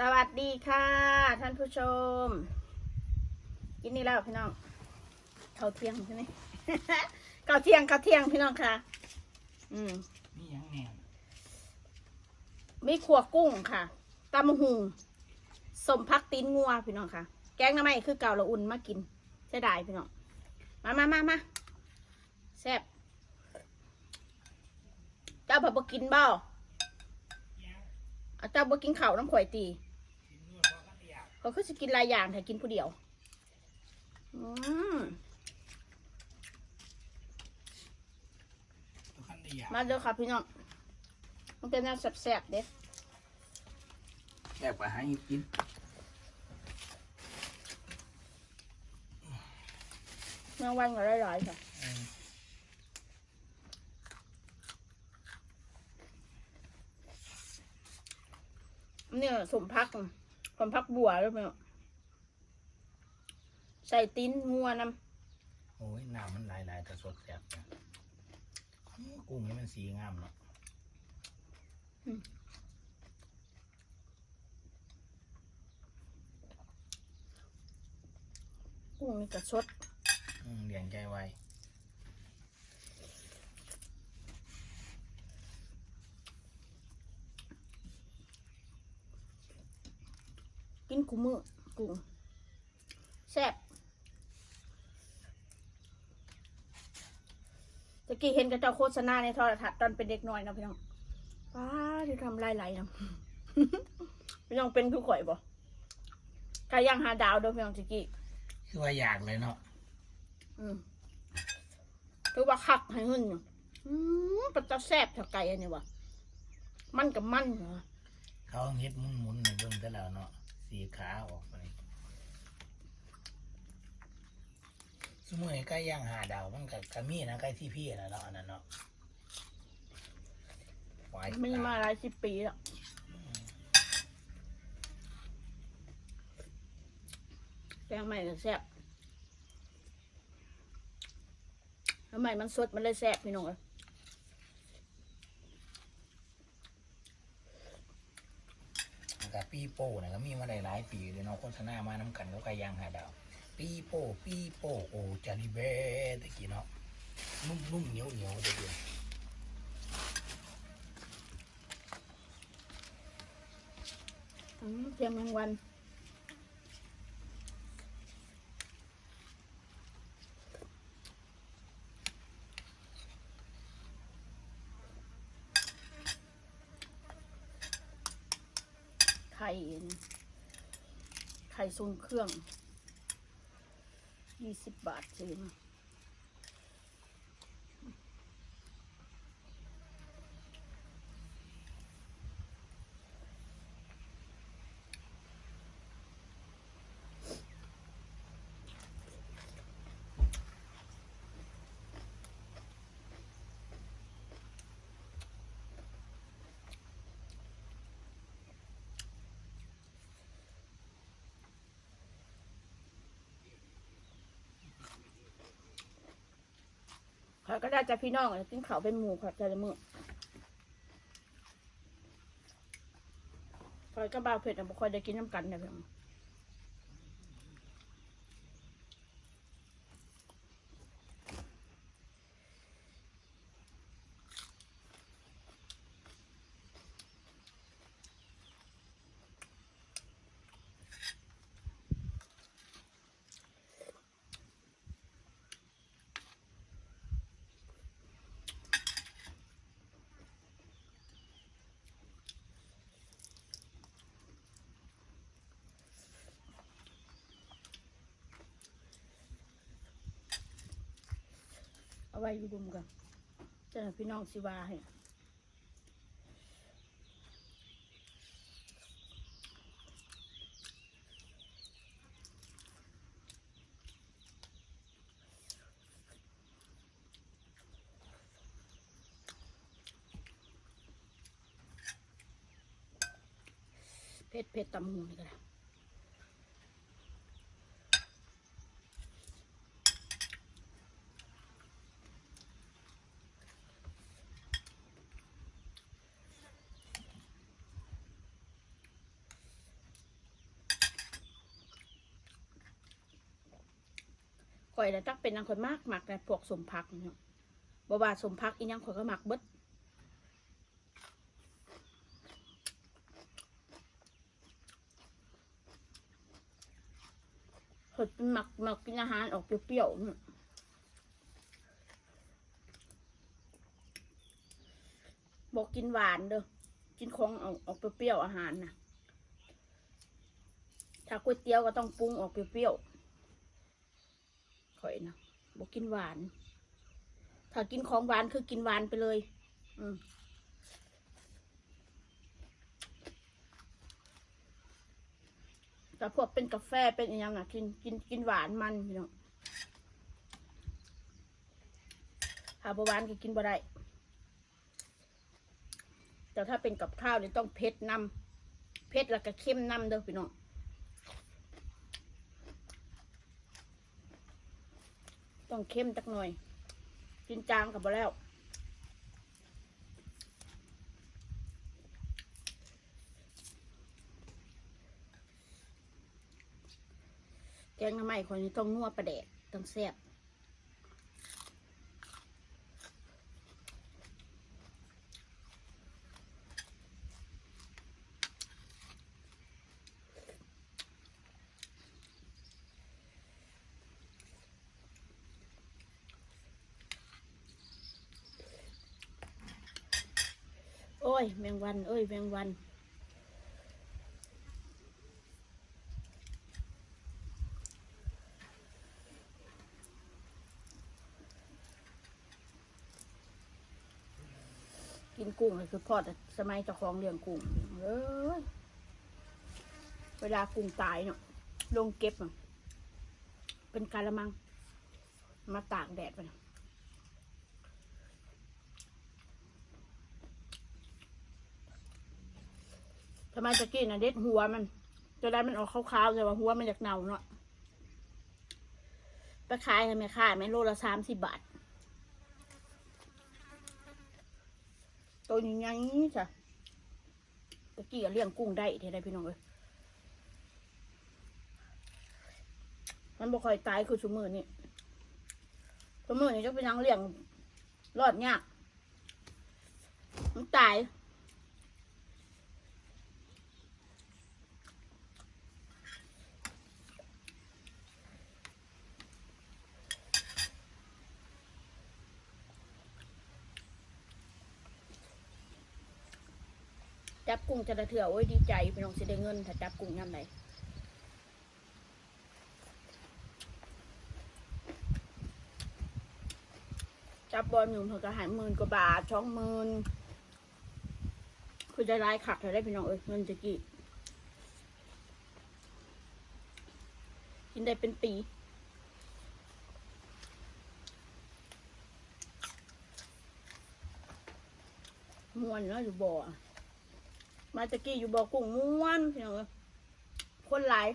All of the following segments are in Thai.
สวัสดีค่ะ ท่านผู้ชม กินนี่แล้วพี่น้องข้าวเที่ยงใช่ไหม ข้าวเที่ยงข้าวเที่ยงพี่น้องค่ะ อืมนี่ยังแนมีขัวกุ้งค่ะตำหุงสมพักตีนงัวพี่น้องค่ะ แกงน้ำไม้คือเก่าละอุ่นมากินใช่ได้พี่น้อง มามามามาแซ่บเจ้าผัดบกินเบ้าเจ้าบกินเข้าน้ำข่อยตี เขาคือจะกินหลายอย่างแต่กินผู้เดียว อืมตัวขั้นได้ยามาเด้อค่ะพี่น้อง มันเป็นแนวแซ่บๆเด้แอบไปหาหยิบกินเมื่อวันก็หลายๆค่ะเออเนี่ยสมพัก สมพักบัวด้วยพี่น้องใส่ตีนงัวน้โอ้ยน้ำมันหลายหลายๆแต่สดแซ่บนะกุ้งนี่มันสีงามเนาะำกุ้งนี่กระชดอืมเลี้ยงใจไว้ กินกูมือกุ้งแซ่บตะกี้เห็นกระเจ้าโฆษณาในโทรทัศน์ตอนเป็นเด็กน้อยนะพี่น้องป้าที่ทำลายไหลนะพี่น้องเป็นคือข่อยบ่ไก่ย่างหาดาวเด้วยพี่น้องตะกี้คือว่าอยากเลยเนาะอืมคือว่าคักให้เงินอยู่อืมเป็นตาแซ่บเท่าไก่อันนี้วะมันกับมันเหรอเขาเฮ็ดหมุนหมุนๆในเบิ่งแต่แล้วเนาะ สีขาออกไปสมมติไก่ย่างหาดาวมันกับกระมี่นะไก่ที่พี่นะเนาะอันนั้นเนาะหวายไม่ได้มาหลายสิบปีแล้วแกงใหม่ก็แซ่บแล้วใหม่มันสดมันเลยแซ่บพี่น้องเอ้ย กับ ปีโป้นะก็มีมาหลายๆปีเลยเนาะโฆษณามาน้ำกันก็กาย่างหาดาว ปีโป้ปีโป้โอ้จาริเบตะกี้เนาะนุ่มๆเหนียวเหนียวตะกี้เทียมแมงวัน ข่ไข่ทรงเครื่องยี่สิบบาทซื้อมา ข้อยก็ได้จากพี่น้องกินข้าวเป็นหมูค่ะแต่ละมือข้อยก็บ่าวเผ็ดอะบ่ค่อยได้กินน้ำกันนะพี่น้อง เอาไว้อยู่ดุมกันเจ้าหน้าพี่น้องสิวาให้เผ็ดเผ็ดตำหูนี่ก็ได้ ข่อยแต่ตักเป็นนางข่อยมากหมักแต่พวกสมพักเนาะบว่าสมพักอีหยังข่อยก็หมักเบิดข่อยเป็นหมักหมักกินอาหารออกเปรี้ยวๆเนี่ยบอกกินหวานเด้อ กินของออกออกเปรี้ยวๆอาหารนะถ้าก๋วยเตี๋ยวก็ต้องปรุงออกเปรี้ยวๆ ข่อยนะบอกกินหวาน ถ้ากินของหวานคือกินหวานไปเลย อืมแต่พวกเป็นกาแฟเป็นอย่างน่ะกินกินกินหวานมันพี่น้องถ้าบหวานก็กินบ่ได้ แต่ถ้าเป็นกับข้าวเนี่ยต้องเผ็ดนำเผ็ดแล้วก็เข้มนำเด้อพี่น้อง ต้องเข้มจักหน่อย กินจางกับบ่แล้ว แกงน้ำไม้คนนี้ต้องนัวประแดดต้องแซ่บ ย แมงวัน เอ้ย แมงวันกินกุ้งเลยคือพ่อแต่สมัยเจ้าของเลี้ยงกุ้งเอ้ยเวลากุ้งตายเนาะลงเก็บเป็นกาละมัง มาตากแดดไปนะ ทำไมตะกี้น่ะเด็ดหัวมันจะได้มันออกขาวๆเลยว่าหัวมันจากเน่าเนาะไปขายให้แม่ค้าแม่โลละสามสิบบาท ตัวใหญ่ๆจ้ะตะกี้เลี้ยงกุ้งได้เท่าไรพี่น้องเอ้ยมันบ่ค่อยตายคือชุมือนี่ชุมือนี่จะเป็นยังเลี้ยงรอดยากมันตาย จับกุ้งจะระเถื่อโอ้ยดีใจพี่น้องสิได้เงิน ถ้าจับกุ้งยามไหนจับบอลหนุ่มเพิ่นก็หายหมื่นกว่าบาทช่องหมื่นคือได้รายขักเลยได้พี่น้องเอ้ยเงินจะกี่กินได้เป็นปีมวนเนาะอยู่บ่อ มาตะกี้อยู่บ่อกุ้งม้วนพี่น้องเอ้ยคนหลาย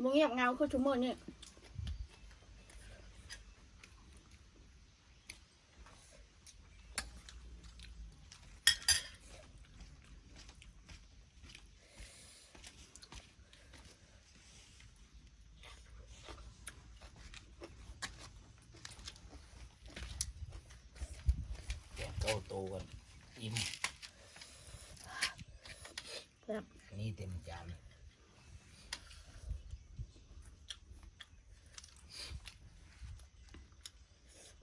มึงเงียบเงาคือชั่วโมงนี่ แกงเก้าโตกันอิ่ม ครับ นี่เต็มจาน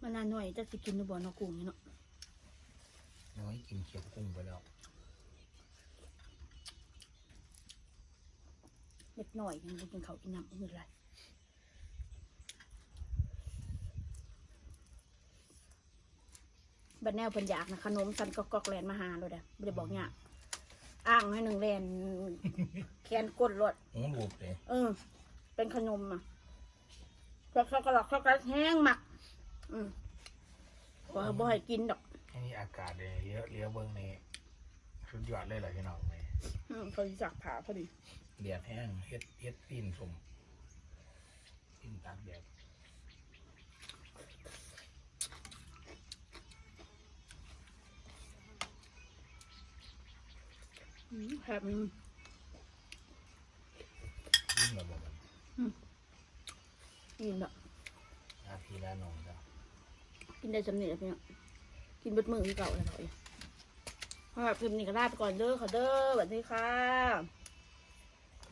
มานานหน่อยจะสิกินในบ่อเนาะกุ้งนี่เนาะน้อยกินเขียวกุ้งไปแล้วเล็กหน่อยยังบ่กินเขาวกินน้ำมือไรบัดแนวเพิ่นอยากนะขนมสันก็กอกแลนมาหาเลยเด้อไม่ได้บอกเนี่ยาก อ้างให้หนึ่งแลนแขนกดรถหูรูปเลยเออ เป็นขนมอะช็อกช็อกโกแลตช็อกโกแลตแห้งหมัก อืมบ่บ่ให้กินดอกอันนี้อากาศเลยเลี้ยวเลี้ยวเบิ้งนี่สุดยอดเลยเหรอพี่น้องไหมอืมเขาสิจักผ่าพอดี เดียดแห้งเฮ็ดเฮ็ดปีนสมปีนตากแดด แฮบอืมยิ่งระบบกินแบบพี่ละน้องเจ้ากินได้สำเนียงพี่น้องกินเบดมือที่เก่าเลยเนาะเพราะแบบคลิปนี้ก็ลาไปก่อนเด้อค่ะเด้อสวัสดีค่ะ